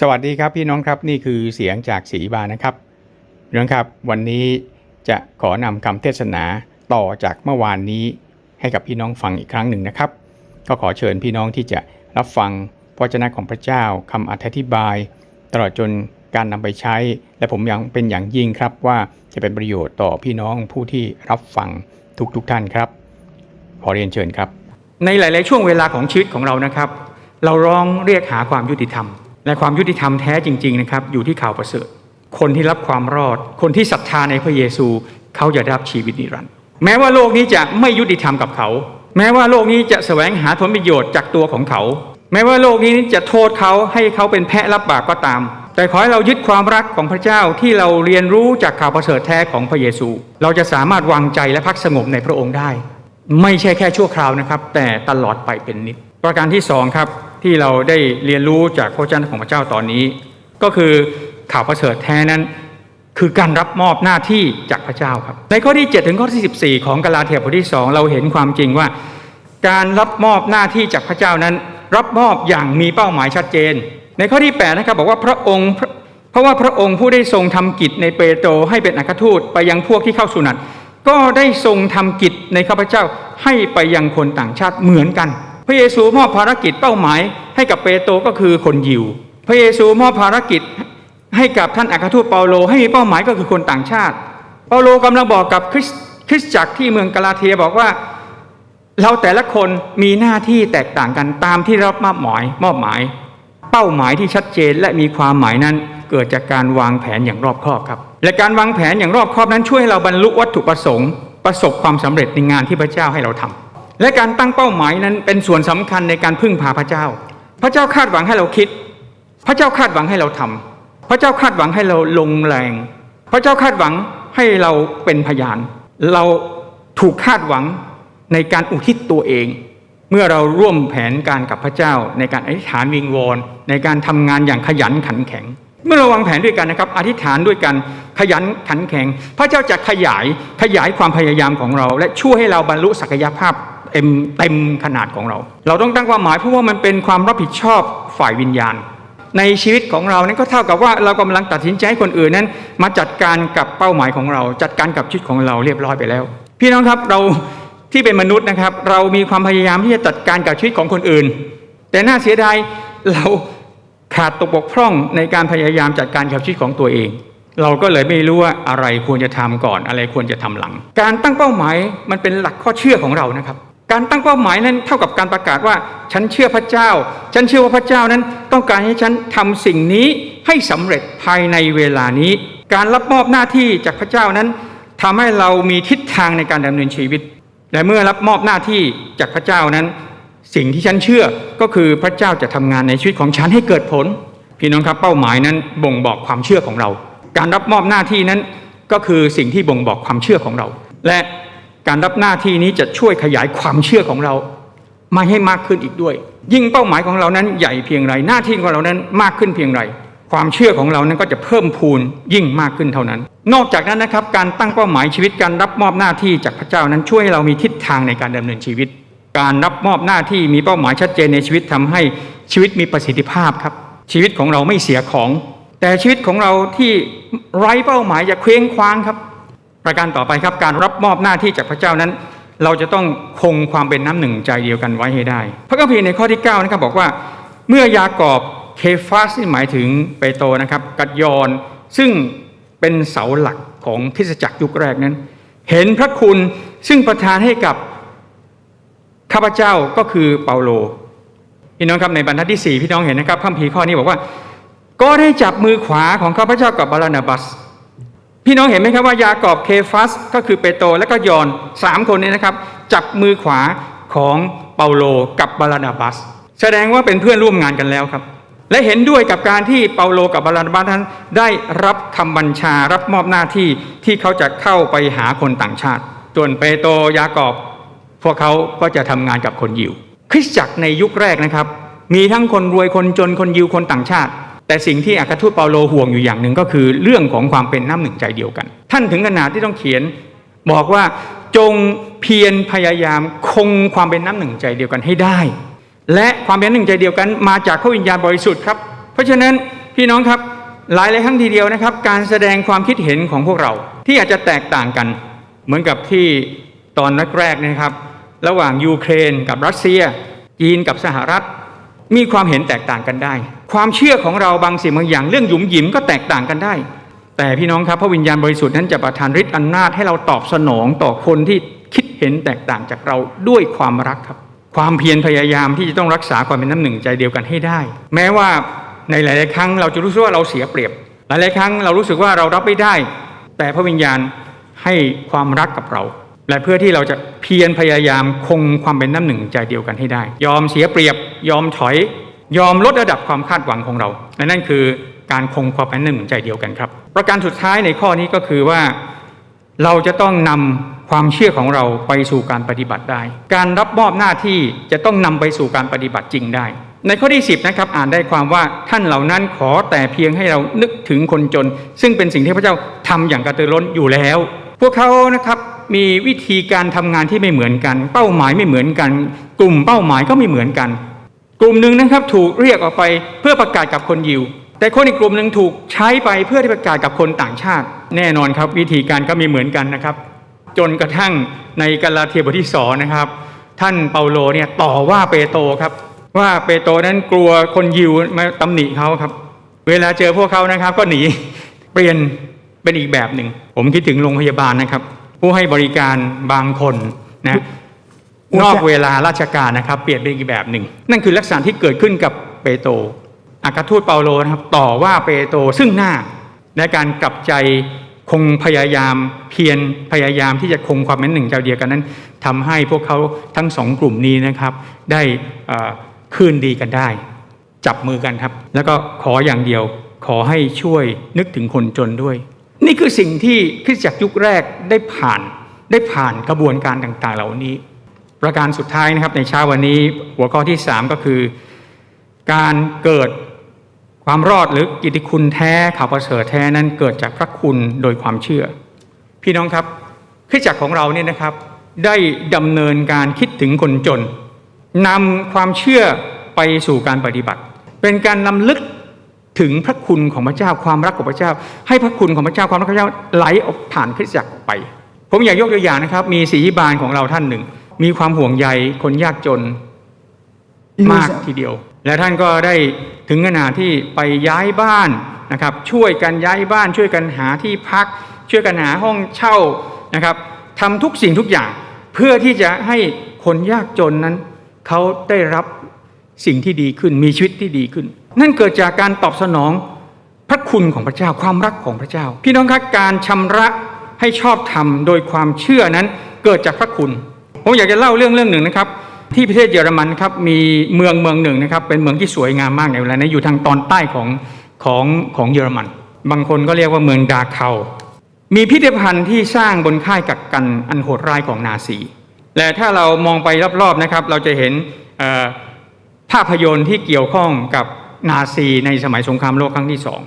สวัสดีครับพี่น้องครับนี่คือเสียงจากศรีบานะครับพี่น้องครับวันนี้จะขอนำคำเทศนาต่อจากเมื่อวานนี้ให้กับพี่น้องฟังอีกครั้งหนึ่งนะครับ ก็ขอเชิญพี่น้องที่จะรับฟังพระเจ้าของพระเจ้าคำอธิบาย ตลอดจนการนำไปใช้ และผมยังเป็นอย่างยิ่งครับว่าจะเป็นประโยชน์ต่อพี่น้องผู้ที่รับฟังทุกๆทท่านครับ ขอเรียนเชิญครับ ในหลาย ๆ ช่วงเวลาของชีวิตของเรานะครับ เราร้องเรียกหาความยุติธรรม และความยุติธรรมแท้จริง ๆนะครับ อยู่ที่ข่าวประเสริฐ คนที่รับความรอด คนที่ศรัทธาในพระเยซู เขาจะได้รับชีวิตนิรันดร์แม้ว่าโลกนี้จะไม่ยุติธรรมกับเขา แม้ว่าโลกนี้จะแสวงหาผลประโยชน์จากตัวของเขา แม้ว่าโลกนี้จะโทษเขาให้เขาเป็นแพะรับบาปก็ตาม แต่ขอให้เรายึดความรักของพระเจ้าที่เราเรียนรู้จากข่าวประเสริฐแท้ของพระเยซู เราจะสามารถวางใจและพักสงบในพระองค์ได้ ไม่ใช่แค่ชั่วคราวนะครับ แต่ตลอดไปเป็นนิจประการที่สองครับ ที่เราได้เรียนรู้จากพระเจ้าของพระเจ้าตอนนี้ ก็คือข่าวประเสริฐแท้นั้น คือการรับมอบหน้าที่จากพระเจ้าครับ ในข้อที่ 7 ถึงข้อที่ 14 ของกาลาเทียบทที่ 2 เราเห็นความจริงว่า การรับมอบหน้าที่จากพระเจ้านั้น รับมอบอย่างมีเป้าหมายชัดเจน ในข้อที่8นะครับบอกว่าพระองค์เพราะว่าพระองค์ผู้ได้ทรงทำกิจในเปโตรให้เป็นอัครทูตไปยังพวกที่เข้าสุนัตก็ได้ทรงทำกิจในข้าพเจ้าให้ไปยังคนต่างชาติเหมือนกัน พระเยซูมอบภารกิจเป้าหมายให้กับเปโตรก็คือคนยิว พระเยซูมอบภารกิจให้กับท่านอัครทูตเปาโลให้มีเป้าหมายก็คือคนต่างชาติ เปาโลกำลังบอกกับคริสคริสตจักรที่เมืองกาลาเทียบอกว่า เราแต่ละคนมีหน้าที่แตกต่างกันตามที่รับมอบหมายมอบหมาย เป้าหมายที่ชัดเจนและมีความหมายนั้น เกิดจากการวางแผนอย่างรอบคอบครับ และการวางแผนอย่างรอบคอบนั้นช่วยให้เราบรรลุวัตถุประสงค์ ประสบความสำเร็จในงานที่พระเจ้าให้เราทำ และการตั้งเป้าหมายนั้นเป็นส่วนสำคัญในการพึ่งพาพระเจ้า พระเจ้าคาดหวังให้เราคิด พระเจ้าคาดหวังให้เราทำพระเจ้าคาดหวังให้เราลงแรง พระเจ้าคาดหวังให้เราเป็นพยาน เราถูกคาดหวังในการอุทิศตัวเอง เมื่อเราร่วมแผนการกับพระเจ้า ในการอธิษฐานวิงวอนในการทำงานอย่างขยันขันแข็ง เมื่อเราวางแผนด้วยกันนะครับ อธิษฐานด้วยกันขยันขันแข็ง พระเจ้าจะขยายขยายความพยายามของเรา และช่วยให้เราบรรลุศักยภาพ เต็มเต็มขนาดของเรา เราต้องตั้งความหมายเพราะว่ามันเป็นความรับผิดชอบฝ่ายวิญญาณ ในชีวิตของเรานั้นก็เท่ากับว่าเรากำลังตัดสินใจให้คนอื่นนั้น มาจัดการกับเป้าหมายของเรา จัดการกับชีวิตของเราเรียบร้อยไปแล้ว พี่น้องครับเราที่เป็นมนุษย์นะครับ เรามีความพยายามที่จะจัดการกับชีวิตของคนอื่น แต่น่าเสียดายเราขาดตกบกพร่องในการพยายามจัดการกับชีวิตของตัวเอง เราก็เลยไม่รู้ว่าอะไรควรจะทำก่อน อะไรควรจะทำหลัง การตั้งเป้าหมายมันเป็นหลักข้อเชื่อของเรานะครับ การตั้งเป้าหมายนั้นเท่ากับการประกาศว่า ฉันเชื่อพระเจ้า ฉันเชื่อว่าพระเจ้านั้นต้องการให้ฉันทำสิ่งนี้ให้สำเร็จภายในเวลานี้ การรับมอบหน้าที่จากพระเจ้านั้นทำให้เรามีทิศทางในการดำเนินชีวิต และเมื่อรับมอบหน้าที่จากพระเจ้านั้น สิ่งที่ฉันเชื่อก็คือพระเจ้าจะทำงานในชีวิตของฉันให้เกิดผล พี่น้องครับเป้าหมายนั้นบ่งบอกความเชื่อของเรา การรับมอบหน้าที่นั้นก็คือสิ่งที่บ่งบอกความเชื่อของเรา และ การรับหน้าที่นี้จะช่วยขยายความเชื่อของเรามาให้มากขึ้นอีกด้วย ยิ่งเป้าหมายของเรานั้นใหญ่เพียงไรหน้าที่ของเรานั้นมากขึ้นเพียงไร ความเชื่อของเรานั้นก็จะเพิ่มพูนยิ่งมากขึ้นเท่านั้น นอกจากนั้นนะครับการตั้งเป้าหมายชีวิตการรับมอบหน้าที่จากพระเจ้านั้นช่วยให้เรามีทิศทางในการดำเนินชีวิต การรับมอบหน้าที่มีเป้าหมายชัดเจนในชีวิตทำให้ชีวิตมีประสิทธิภาพครับ ชีวิตของเราไม่เสียของ แต่ชีวิตของเราที่ไร้เป้าหมายจะเคว้งคว้างครับ ประการต่อไปครับการรับมอบหน้าที่จากพระเจ้านั้น เราจะต้องคงความเป็นน้ำหนึ่งใจเดียวกันไว้ให้ได้ พระคัมภีร์ในข้อที่9นะครับบอกว่า เมื่อยากอบเคฟาสนี่หมายถึงเปโตรนะครับกัดยอนซึ่งเป็นเสาหลักของคริสตจักรยุคแรกนั้น เห็นพระคุณซึ่งประทานให้กับข้าพเจ้าก็คือเปาโลพี่น้องครับในบรรทัดที่ 4 พี่น้องเห็นนะครับพระคัมภีร์ข้อนี้บอกว่า ก็ได้จับมือขวาของข้าพเจ้ากับบารานาบัส พี่น้องเห็นไหมครับว่ายากอบเคฟัสก็คือเปโตรและก็ยอนสามคนนี้นะครับ จับมือขวาของเปาโลกับบารานาบัส แสดงว่าเป็นเพื่อนร่วมงานกันแล้วครับ และเห็นด้วยกับการที่เปาโลกับบารานาบัสนั้น ได้รับคำบัญชารับมอบหน้าที่ที่เขาจะเข้าไปหาคนต่างชาติ ส่วนเปโตรยากอบ พวกเขาก็จะทำงานกับคนยิว คริสตจักรในยุคแรกนะครับ มีทั้งคนรวยคนจนคนยิวคนต่างชาติ แต่สิ่งที่อัครทูตเปาโลห่วงอยู่อย่างหนึ่งก็คือเรื่องของความเป็นน้ำหนึ่งใจเดียวกัน ท่านถึงขนาดที่ต้องเขียนบอกว่าจงเพียรพยายามคงความเป็นน้ำหนึ่งใจเดียวกันให้ได้ และความเป็นหนึ่งใจเดียวกันมาจากพระวิญญาณบริสุทธิ์ครับ เพราะฉะนั้นพี่น้องครับหลายหลายครั้งทีเดียวนะครับ การแสดงความคิดเห็นของพวกเราที่อาจจะแตกต่างกัน เหมือนกับที่ตอนแรกๆนะครับ ระหว่างยูเครนกับรัสเซียจีนกับสหรัฐ มีความเห็นแตกต่างกันได้ ความเชื่อของเราบางสิ่งบางอย่างเรื่องหยุมหยิมก็แตกต่างกันได้ แต่พี่น้องครับพระวิญญาณบริสุทธิ์นั้นจะประทานฤทธิ์อำนาจให้เราตอบสนองต่อคนที่คิดเห็นแตกต่างจากเราด้วยความรักครับ ความเพียรพยายามที่จะต้องรักษาความเป็นน้ำหนึ่งใจเดียวกันให้ได้ แม้ว่าในหลาย ๆ ครั้งเราจะรู้สึกว่าเราเสียเปรียบ หลาย ๆ ครั้งเรารู้สึกว่าเรารับไม่ได้ แต่พระวิญญาณให้ความรักกับเรา และเพื่อที่เราจะเพียรพยายามคงความเป็นน้ำหนึ่งใจเดียวกันให้ได้ ยอมเสียเปรียบ ยอมถอย ยอมลดระดับความคาดหวังของเราและนั่นคือการคงความเป็นหนึ่งใจเดียวกันครับ ประการสุดท้ายในข้อนี้ก็คือว่าเราจะต้องนำความเชื่อของเราไปสู่การปฏิบัติได้ การรับมอบหน้าที่จะต้องนำไปสู่การปฏิบัติจริงได้ ในข้อที่ 10นะครับอ่านได้ความว่าท่านเหล่านั้นขอแต่เพียงให้เรานึกถึงคนจน ซึ่งเป็นสิ่งที่พระเจ้าทำอย่างกระตือร้นอยู่แล้ว พวกเขานะครับมีวิธีการทำงานที่ไม่เหมือนกัน เป้าหมายไม่เหมือนกัน กลุ่มเป้าหมายก็ไม่เหมือนกัน กลุ่มหนึ่งนะครับถูกเรียกออกไปเพื่อประกาศกับคนยิว แต่คนอีกกลุ่มหนึ่งถูกใช้ไปเพื่อที่ประกาศกับคนต่างชาติ แน่นอนครับ วิธีการก็มีเหมือนกันนะครับ จนกระทั่งในกาลาเทียบทที่สองนะครับ ท่านเปาโลเนี่ยต่อว่าเปโตรครับ ว่าเปโตรนั้นกลัวคนยิวมาตำหนิเขาครับ เวลาเจอพวกเขานะครับ ก็หนีเปลี่ยนเป็นอีกแบบหนึ่งผมคิดถึงโรงพยาบาลนะครับ ผู้ให้บริการบางคนนะ นอกเวลาราชการนะครับ เปลี่ยนเป็นอีกแบบหนึ่ง นั่นคือลักษณะที่เกิดขึ้นกับเปโตรอัครทูตเปาโลนะครับต่อว่าเปโตรซึ่งหน้าในการกลับใจคงพยายามเพียรพยายามที่จะคงความเป็นหนึ่งใจเดียวกันนั้นทำให้พวกเขาทั้งสองกลุ่มนี้นะครับ ได้คืนดีกันได้ จับมือกันครับ แล้วก็ขออย่างเดียวขอให้ช่วยนึกถึงคนจนด้วย นี่คือสิ่งที่คริสตจักรยุคแรกได้ผ่านได้ผ่านกระบวนการต่างๆ เหล่านี้ ประการสุดท้ายนะครับในเช้าวันนี้หัวข้อที่ 3 ก็คือ การเกิดความรอดหรือกิตติคุณแท้ข่าวประเสริฐแท้นั้นเกิดจากพระคุณโดยความเชื่อ พี่น้องครับคริสตจักรของเราเนี่ยนะครับ ได้ดำเนินการคิดถึงคนจนนำความเชื่อไปสู่การปฏิบัติ เป็นการนำลึกถึงพระคุณของพระเจ้าความรักของพระเจ้า ให้พระคุณของพระเจ้าความรักของพระเจ้าไหลออกผ่านคริสตจักรออกไป ผมอยากยกตัวอย่างนะครับ มีศรีบาลของเราท่านหนึ่ง มีความห่วงใยคนยากจน Il มาก nous a- ทีเดียว และท่านก็ได้ถึงขนาดที่ไปย้ายบ้านนะครับ ช่วยกันย้ายบ้าน ช่วยกันหาที่พัก ช่วยกันหาห้องเช่านะครับทำทุกสิ่งทุกอย่าง เพื่อที่จะให้คนยากจนนั้น เขาได้รับสิ่งที่ดีขึ้นมีชีวิตที่ดีขึ้น นั่นเกิดจากการตอบสนองพระคุณของพระเจ้าความรักของพระเจ้า พี่น้องครับการชำระให้ชอบธรรมโดยความเชื่อนั้นเกิดจากพระคุณ ผมอยากจะเล่าเรื่องเรื่องหนึ่งนะครับ ที่ประเทศเยอรมันครับมีเมืองเมืองหนึ่งนะครับ เป็นเมืองที่สวยงามมากในเวลานี้อยู่ทางตอนใต้ของของของเยอรมัน บางคนก็เรียกว่าเมืองดาเคามีพิพิธภัณฑ์ที่สร้างบนค่ายกักกันอันโหดร้ายของนาซีและถ้าเรามองไปรอบๆนะครับ เราจะเห็นภาพยนตร์ที่เกี่ยวข้องกับนาซีในสมัยสงครามโลกครั้งที่สอง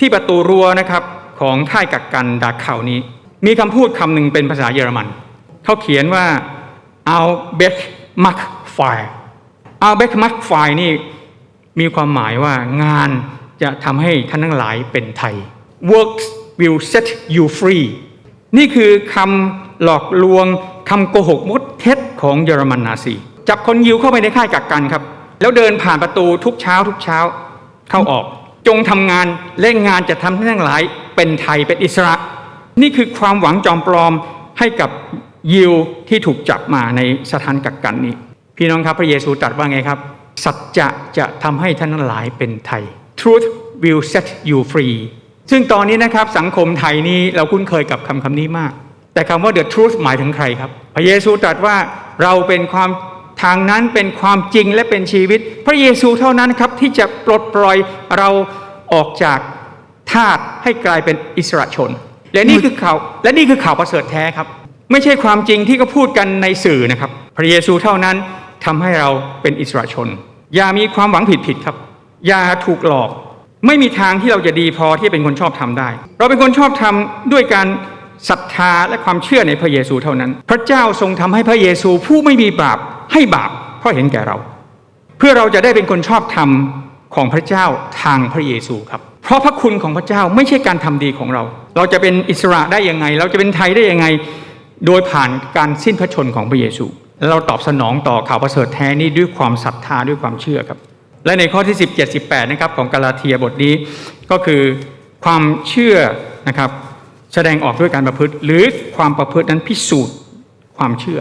ที่ประตูรั้วนะครับของค่ายกักกันดาเคานี้ มีคำพูดคำหนึ่งเป็นภาษาเยอรมัน เขาเขียนว่า เอาเบคมักไฟเอาเบคมักไฟนี่มีความหมายว่างานจะทำให้ท่านทั้งหลายเป็นไทย works will set you free นี่คือคำหลอกลวงคำโกหกมดเท็จของเยอรมันนาซีจับคนยิวเข้าไปในค่ายกักกันครับ แล้วเดินผ่านประตูทุกเช้าทุกเช้าเข้าออก จงทำงานเล่งงานจะทำให้ทั้งหลายเป็นไทยเป็นอิสระ นี่คือความหวังจอมปลอมให้กับ ยิวที่ถูกจับมาในสถานกักกันนี้ พี่น้องครับพระเยซูตรัสว่าไงครับ สัจจะจะทำให้ท่านทั้งหลายเป็นไทย truth will set you free ซึ่งตอนนี้นะครับสังคมไทยนี้เราคุ้นเคยกับคำคำนี้มาก แต่คำว่า the truth หมายถึงใครครับ พระเยซูตรัสว่าเราเป็นความทางนั้นเป็นความจริงและเป็นชีวิต พระเยซูเท่านั้นครับที่จะปลดปล่อยเราออกจากทาสให้กลายเป็นอิสระชน และนี่คือข่าวและนี่คือข่าวประเสริฐแท้ครับ ไม่ใช่ความจริงที่ก็พูดกันในสื่อนะครับ พระเยซูเท่านั้นทำให้เราเป็นอิสระชน อย่ามีความหวังผิดๆครับ อย่าถูกหลอก ไม่มีทางที่เราจะดีพอที่จะเป็นคนชอบทำได้ เราเป็นคนชอบทำด้วยการศรัทธาและความเชื่อในพระเยซูเท่านั้น พระเจ้าทรงทำให้พระเยซูผู้ไม่มีบาปให้บาปเพราะเห็นแก่เรา เพื่อเราจะได้เป็นคนชอบธรรมของพระเจ้าทางพระเยซูครับ เพราะพระคุณของพระเจ้าไม่ใช่การทำดีของเรา เราจะเป็นอิสระได้ยังไง เราจะเป็นไทยได้ยังไง โดยผ่านการสิ้นพระชนของพระเยซูแล้วเราตอบสนองต่อข่าวประเสริฐแท้นี้ด้วยความศรัทธาด้วยความเชื่อครับ และในข้อที่ 17 18นะครับของกาลาเทียบทนี้ก็คือความเชื่อนะครับแสดงออกด้วยการประพฤติ หรือความประพฤตินั้นพิสูจน์ความเชื่อ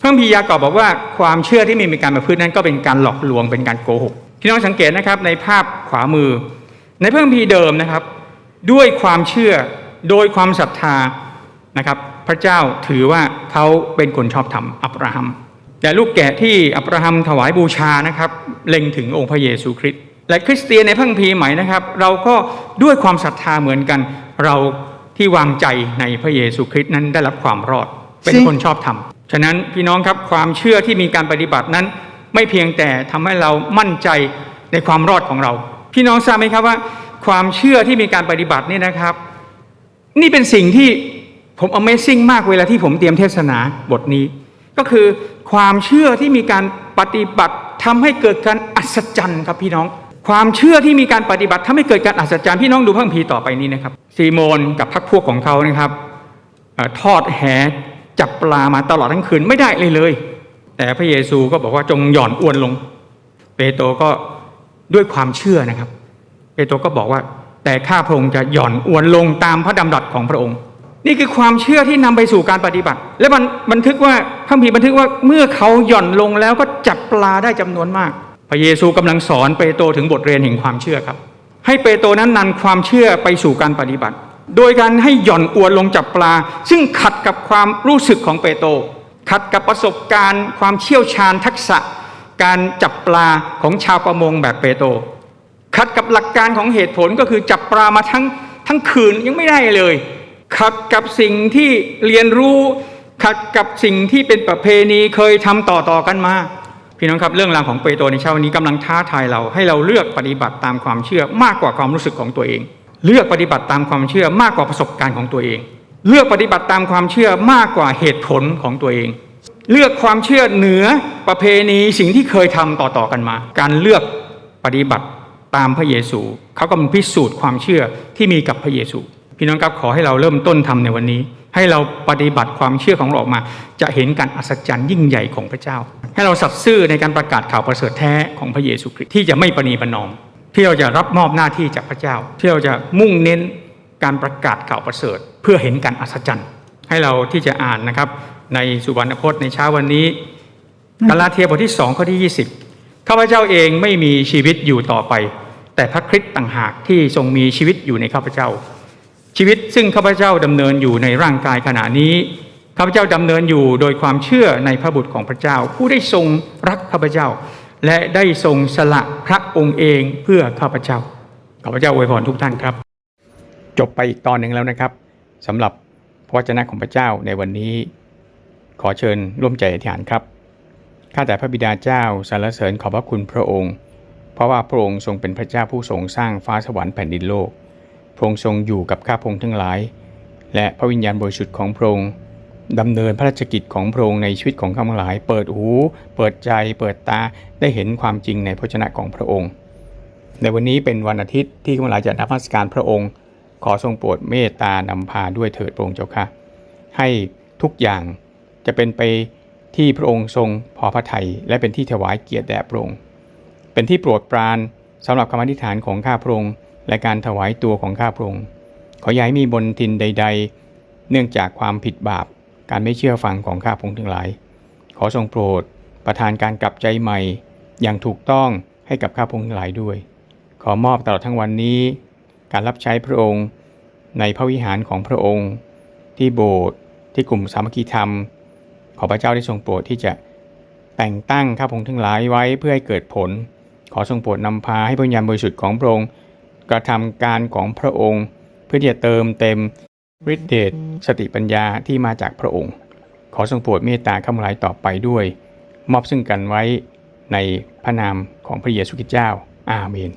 พระคัมภีร์ยากอบบอกว่าความเชื่อที่ไม่มีการประพฤตินั้นก็เป็นการหลอกลวงเป็นการโกหกพี่น้องสังเกตนะครับในภาพขวามือ ในพระคัมภีร์เดิมนะครับ ด้วยความเชื่อโดยความศรัทธานะครับ พระเจ้าถือว่าเขาเป็นคนชอบธรรมอับราฮัม แต่ลูกแกะที่อับราฮัมถวายบูชานะครับ เล็งถึงองค์พระเยซูคริสต์และคริสเตียนในพระคัมภีใหม่นะครับ เราก็ด้วยความศรัทธาเหมือนกัน เราที่วางใจในพระเยซูคริสต์นั้นได้รับความรอด เป็นคนชอบธรรมฉะนั้นพี่น้องครับความเชื่อที่มีการปฏิบัตินั้น ไม่เพียงแต่ทำให้เรามั่นใจในความรอดของเรา พี่น้องทราบไหมครับว่า ความเชื่อที่มีการปฏิบัตินี่นะครับ นี่เป็นสิ่งที่ ผม Amazing มากเวลาที่ผมเตรียมเทศนาบทนี้ ก็คือความเชื่อที่มีการปฏิบัติทำให้เกิดการอัศจรรย์ครับพี่น้อง ความเชื่อที่มีการปฏิบัติทำให้เกิดการอัศจรรย์พี่น้องดูพระคัมภีร์ต่อไปนี้นะครับซีโมนกับพรรคพวกของเขานะครับอทอดแหจับปลามาตลอดทั้งคืนไม่ได้เลยเลย แต่พระเยซูก็บอกว่าจงหย่อนอวนลง เปโตรก็ด้วยความเชื่อนะครับ เปโตรก็บอกว่าแต่ข้าพระองค์จะหย่อนอวนลงตามพระดำรัสของพระองค์ นี่คือความเชื่อที่นำไปสู่การปฏิบัติ และมันบันทึกว่าพระคัมภีบันทึกว่าเมื่อเขาหย่อนลงแล้วก็จับปลาได้จำนวนมาก พระเยซูกำลังสอนเปโตรถึงบทเรียนแห่งความเชื่อครับ ให้เปโตรนั้นนำความเชื่อไปสู่การปฏิบัติ โดยการให้หย่อนอวนลงจับปลา ซึ่งขัดกับความรู้สึกของเปโตรขัดกับประสบการณ์ ความเชี่ยวชาญทักษะ การจับปลาของชาวประมงแบบเปโตรขัดกับหลักการของเหตุผลก็คือจับปลามาทั้งทั้งคืนยังไม่ได้เลย ขัดกับสิ่งที่เรียนรู้ขัดกับสิ่งที่เป็นประเพณีเคยทำต่อๆกันมา พี่น้องครับเรื่องราวของเปโตรในเช้าวันนี้กำลังท้าทายเราให้เราเลือกปฏิบัติตามความเชื่อมากกว่าความรู้สึกของตัวเอง เลือกปฏิบัติตามความเชื่อมากกว่าประสบการณ์ของตัวเอง เลือกปฏิบัติตามความเชื่อมากกว่าเหตุผลของตัวเอง เลือกความเชื่อเหนือประเพณีสิ่งที่เคยทำต่อๆกันมา การเลือกปฏิบัติตามพระเยซูเขากำลังพิสูจน์ความเชื่อที่มีกับพระเยซู พี่น้องครับขอให้เราเริ่มต้นทำในวันนี้ ให้เราปฏิบัติความเชื่อของเราออกมา จะเห็นการอัศจรรย์ยิ่งใหญ่ของพระเจ้า ให้เราสัตย์ซื่อในการประกาศข่าวประเสริฐแท้ของพระเยซูคริสต์ที่จะไม่ประนีประนอม ที่เราจะรับมอบหน้าที่จากพระเจ้า ที่เราจะมุ่งเน้นการประกาศข่าวประเสริฐ เพื่อเห็นการอัศจรรย์ ให้เราที่จะอ่านนะครับ ในสุวรรณพจน์ในเช้าวันนี้กาลาเทียบทที่2ข้อที่ 20ข้าพเจ้าเองไม่มีชีวิตอยู่ต่อไป แต่พระคริสต์ต่างหากที่ทรงมีชีวิตอยู่ในข้าพเจ้า ชีวิตซึ่งข้าพเจ้าดำเนินอยู่ในร่างกายขณะนี้ข้าพเจ้าดำเนินอยู่โดยความเชื่อในพระบุตรของพระเจ้า ผู้ได้ทรงรักข้าพเจ้า และได้ทรงสละพระองค์เองเพื่อข้าพเจ้าข้าพเจ้าอวยพรทุกท่านครับ จบไปอีกตอนหนึ่งแล้วนะครับสำหรับพระวจนะของพระเจ้าในวันนี้ ขอเชิญร่วมใจอธิษฐานครับข้าแต่พระบิดาเจ้าสรรเสริญขอบพระคุณพระองค์ เพราะว่าพระองค์ทรงเป็นพระเจ้าผู้ทรงสร้างฟ้าสวรรค์แผ่นดินโลก พระองค์ทรงอยู่กับข้าพงทั้งหลาย และพระวิญญาณบริสุทธิ์ของพระองค์ดำเนินพระราชกิจของพระองค์ในชีวิตของข้าพงหลาย เปิดหู เปิดใจ เปิดตาได้เห็นความจริงในพระชนะของพระองค์ ในวันนี้เป็นวันอาทิตย์ที่ข้าพเจ้าจะนมัสการพระองค์ ขอทรงโปรดเมตตานำพาด้วยเถิดพระองค์เจ้าค่ะ ให้ทุกอย่างจะเป็นไปที่พระองค์ทรงพอพระทัยและเป็นที่ถวายเกียรติแด่พระองค์ เป็นที่โปรดปรานสำหรับคำอธิษฐานของข้าพระองค์ และการถวายตัวของข้าพระองค์ขอย่าให้มีบนทินใด ๆ เนื่องจากความผิดบาปการไม่เชื่อฟังของข้าพระองค์ทั้งหลาย ขอทรงโปรดประทานการกลับใจใหม่ อย่างถูกต้องให้กับข้าพระองค์ทั้งหลายด้วย ขอมอบตลอดทั้งวันนี้ การรับใช้พระองค์ ในพระวิหารของพระองค์ ที่โบสถ์ที่กลุ่มสามัคคีธรรม ขอพระเจ้าได้ทรงโปรดที่จะแต่งตั้งข้าพระองค์ทั้งหลายไว้เพื่อให้เกิดผล ขอทรงโปรดนำพาให้พระวิญญาณบริสุทธิ์ของพระองค์ กระทำการของพระองค์ เพื่อที่จะเติมเต็มฤทธิเดชสติปัญญาที่มาจากพระองค์ ขอทรงโปรดเมตตาข้ามหลายต่อไปด้วย มอบซึ่งกันไว้ในพระนามของพระเยซูคริสต์เจ้า อาเมน